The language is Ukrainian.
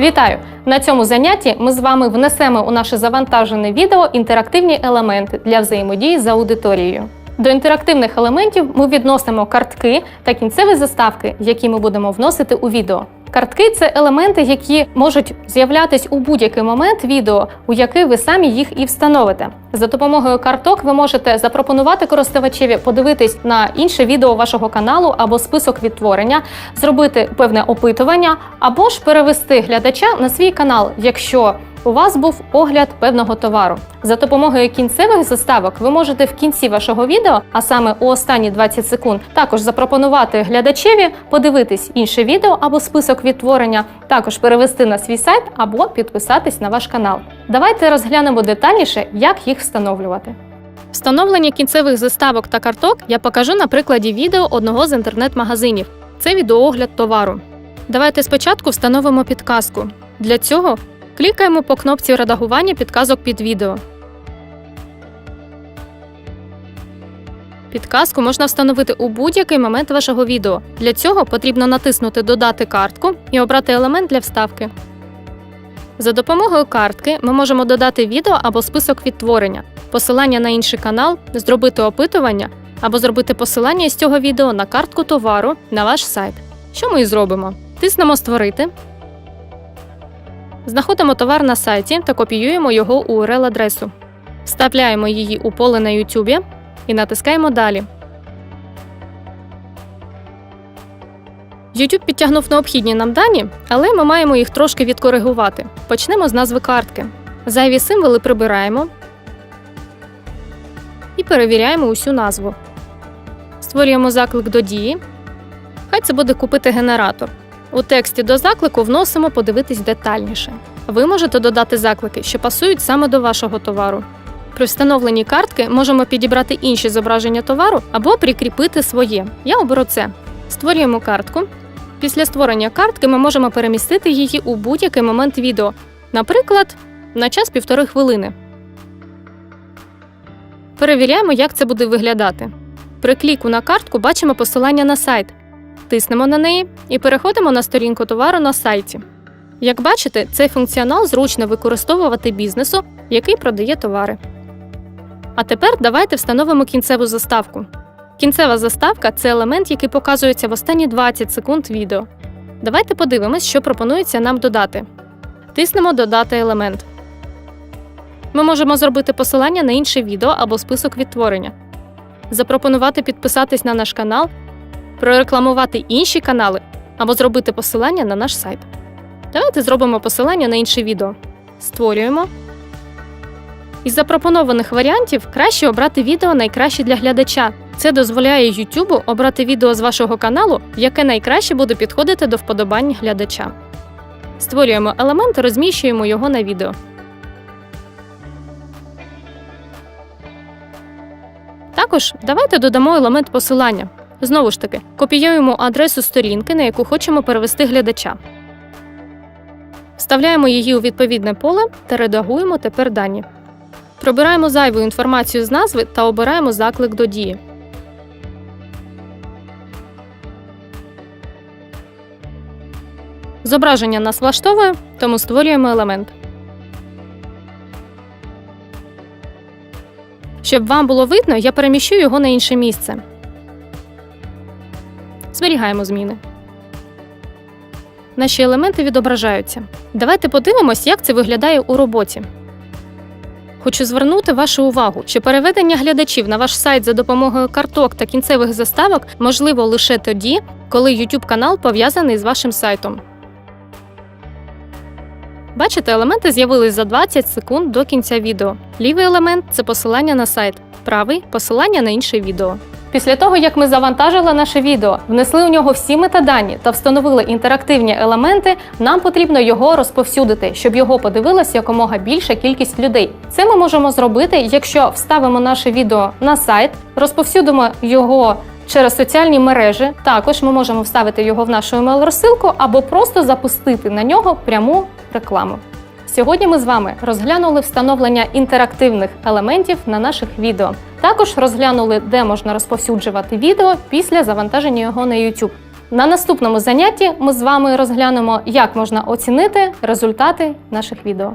Вітаю! На цьому занятті ми з вами внесемо у наше завантажене відео інтерактивні елементи для взаємодії з аудиторією. До інтерактивних елементів ми відносимо картки та кінцеві заставки, які ми будемо вносити у відео. Картки це елементи, які можуть з'являтись у будь-який момент відео, у який ви самі їх і встановите. За допомогою карток ви можете запропонувати користувачеві подивитись на інше відео вашого каналу або список відтворення, зробити певне опитування, або ж перевести глядача на свій канал, якщо у вас був огляд певного товару. За допомогою кінцевих заставок ви можете в кінці вашого відео, а саме у останні 20 секунд, також запропонувати глядачеві подивитись інше відео або список відтворення, також перевести на свій сайт або підписатись на ваш канал. Давайте розглянемо детальніше, як їх встановлювати. Встановлення кінцевих заставок та карток я покажу на прикладі відео одного з інтернет-магазинів. Це відеоогляд товару. Давайте спочатку встановимо підказку. Для цього клікаємо по кнопці редагування підказок під відео. Підказку можна встановити у будь-який момент вашого відео. Для цього потрібно натиснути Додати картку і обрати елемент для вставки. За допомогою картки ми можемо додати відео або список відтворення, посилання на інший канал, зробити опитування або зробити посилання з цього відео на картку товару на ваш сайт. Що ми і зробимо? Тиснемо Створити. Знаходимо товар на сайті та копіюємо його URL-адресу. Вставляємо її у поле на YouTube і натискаємо Далі. YouTube підтягнув необхідні нам дані, але ми маємо їх трошки відкоригувати. Почнемо з назви картки. Зайві символи прибираємо і перевіряємо усю назву. Створюємо заклик до дії. Хай це буде купити генератор. У тексті до заклику вносимо подивитись детальніше. Ви можете додати заклики, що пасують саме до вашого товару. При встановленні картки можемо підібрати інші зображення товару або прикріпити своє. Я оберу це. Створюємо картку. Після створення картки ми можемо перемістити її у будь-який момент відео, наприклад, на час півтори хвилини. Перевіряємо, як це буде виглядати. При кліку на картку бачимо посилання на сайт. Тиснемо на неї і переходимо на сторінку товару на сайті. Як бачите, цей функціонал зручно використовувати бізнесу, який продає товари. А тепер давайте встановимо кінцеву заставку. Кінцева заставка це елемент, який показується в останні 20 секунд відео. Давайте подивимось, що пропонується нам додати. Тиснемо Додати елемент. Ми можемо зробити посилання на інше відео або список відтворення, запропонувати підписатись на наш канал, прорекламувати інші канали або зробити посилання на наш сайт. Давайте зробимо посилання на інше відео. Створюємо. Із запропонованих варіантів краще обрати відео найкраще для глядача. Це дозволяє YouTube обрати відео з вашого каналу, яке найкраще буде підходити до вподобань глядача. Створюємо елемент розміщуємо його на відео. Також давайте додамо елемент посилання. Знову ж таки, копіюємо адресу сторінки, на яку хочемо перевести глядача. Вставляємо її у відповідне поле та редагуємо тепер дані. Пробираємо зайву інформацію з назви та обираємо заклик до дії. Зображення нас влаштовує, тому створюємо елемент. Щоб вам було видно, я переміщу його на інше місце. Зберігаємо зміни. Наші елементи відображаються. Давайте подивимось, як це виглядає у роботі. Хочу звернути вашу увагу, що переведення глядачів на ваш сайт за допомогою карток та кінцевих заставок можливо лише тоді, коли YouTube канал пов'язаний з вашим сайтом. Бачите, елементи з'явились за 20 секунд до кінця відео. Лівий елемент це посилання на сайт, правий посилання на інше відео. Після того, як ми завантажили наше відео, внесли у нього всі метадані та встановили інтерактивні елементи, нам потрібно його розповсюдити, щоб його подивилась якомога більша кількість людей. Це ми можемо зробити, якщо вставимо наше відео на сайт, розповсюдимо його через соціальні мережі. Також ми можемо вставити його в нашу email-розсилку або просто запустити на нього пряму рекламу. Сьогодні ми з вами розглянули встановлення інтерактивних елементів на наших відео. Також розглянули, де можна розповсюджувати відео після завантаження його на YouTube. На наступному занятті ми з вами розглянемо, як можна оцінити результати наших відео.